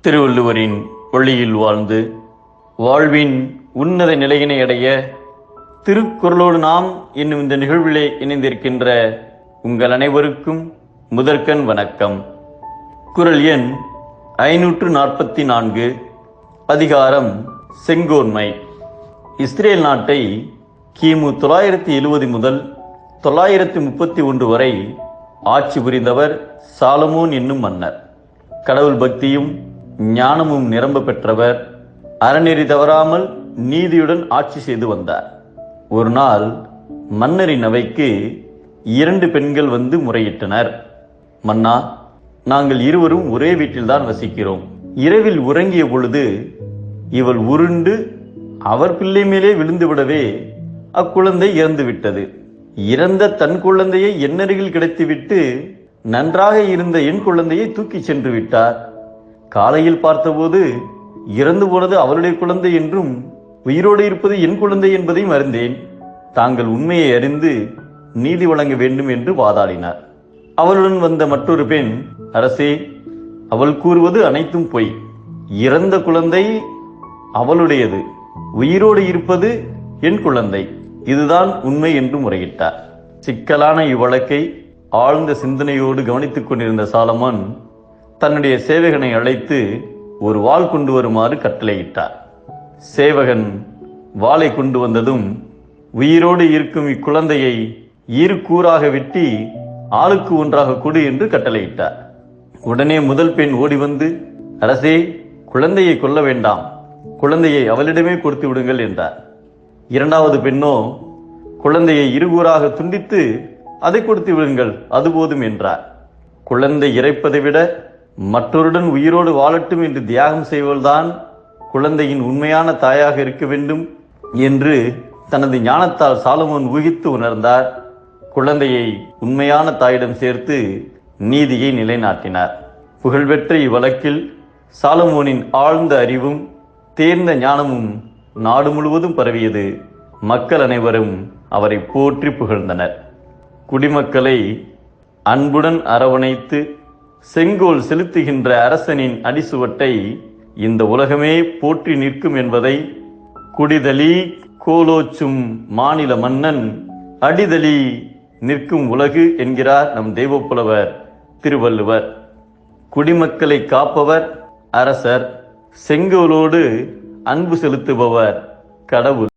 திருவள்ளுவரின் ஒளியில் வாழ்ந்து வாழ்வின் உன்னத நிலையினை அடைய திருக்குறளோடு நாம் என்னும் இந்த நிகழ்விலே இணைந்திருக்கின்ற உங்கள் அனைவருக்கும் முதற்கண் வணக்கம். குறள் எண் ஐநூற்று நாற்பத்தி நான்கு அதிகாரம் செங்கோன்மை. இஸ்ரேல் நாட்டை கிமு தொள்ளாயிரத்தி எழுவது முதல் தொள்ளாயிரத்தி முப்பத்தி ஒன்று வரை ஆட்சி புரிந்தவர் சாலமோன் என்னும் மன்னர். கடவுள் பக்தியும் ஞானமும் நிரம்ப பெற்றவர். அறநெறி தவறாமல் நீதியுடன் ஆட்சி செய்து வந்தார். ஒரு நாள் மன்னரின் அவைக்கு இரண்டு பெண்கள் வந்து முறையிட்டனர். மன்னா நாங்கள் இருவரும் ஒரே வீட்டில்தான் வசிக்கிறோம். இரவில் உறங்கிய பொழுது இவள் உருண்டு அவர் பிள்ளை மேலே விழுந்து விடவே அக்குழந்தை இறந்துவிட்டது இறந்த தன் குழந்தையை என்னருகில் கிடைத்துவிட்டு நன்றாக இருந்த என் குழந்தையை தூக்கிச் சென்று விட்டார். காலையில் பார்த்தபோது இறந்து போனது அவளுடைய குழந்தை என்றும் உயிரோடு இருப்பது என் குழந்தை என்பதையும் அறிந்தேன். தாங்கள் உண்மையை அறிந்து நீதி வழங்க வேண்டும் என்று வாதாடினார். அவளுடன் வந்த மற்றொரு பெண் அரசே அவள் கூறுவது அனைத்தும் பொய். இறந்த குழந்தை அவளுடையது உயிரோடு இருப்பது என் குழந்தை. இதுதான் உண்மை என்று முறையிட்டார். சிக்கலான இவ்வழக்கை ஆழ்ந்த சிந்தனையோடு கவனித்துக் கொண்டிருந்த சாலமன் தன்னுடைய சேவகனை அழைத்து ஒரு வாள் கொண்டு வருமாறு கட்டளையிட்டார். சேவகன் வாளை கொண்டு வந்ததும் உயிரோடு இருக்கும் இக்குழந்தையை இரு கூறாக வெட்டி ஆளுக்கு ஒன்றாக கொடு என்று கட்டளையிட்டார். உடனே முதல் பெண் ஓடி வந்து அரசே குழந்தையை கொல்ல வேண்டாம். குழந்தையை அவளிடமே கொடுத்து விடுங்கள் என்றார். இரண்டாவது பெண்ணோ குழந்தையை இருகூறாக துண்டித்து அதை கொடுத்து விடுங்கள் அது போதும் என்றார். குழந்தை இறைப்பதை விட மற்றொருடன் உயிரோடு வாழட்டும் என்று தியாகம் செய்வதுதான் குழந்தையின் உண்மையான தாயாக இருக்க வேண்டும் என்று தனது ஞானத்தால் சாலமோன் ஊகித்து உணர்ந்தார். குழந்தையை உண்மையான தாயிடம் சேர்த்து நீதியை நிலைநாட்டினார். புகழ்பெற்ற இவ்வழக்கில் சாலமோனின் ஆழ்ந்த அறிவும் தேர்ந்த ஞானமும் நாடு முழுவதும் பரவியது. மக்கள் அனைவரும் அவரை போற்றி புகழ்ந்தனர். குடிமக்களை அன்புடன் அரவணைத்து செங்கோல் செலுத்துகின்ற அரசனின் அடிசுவட்டை இந்த உலகமே போற்றி நிற்கும் என்பதை குடிதலி கோலோச்சும் மாநில மன்னன் அடிதலி நிற்கும் உலகு என்கிறார் நம் தெய்வப்புலவர் திருவள்ளுவர். குடிமக்களை காப்பவர் அரசர். செங்கோலோடு அன்பு செலுத்துபவர் கடவுள்.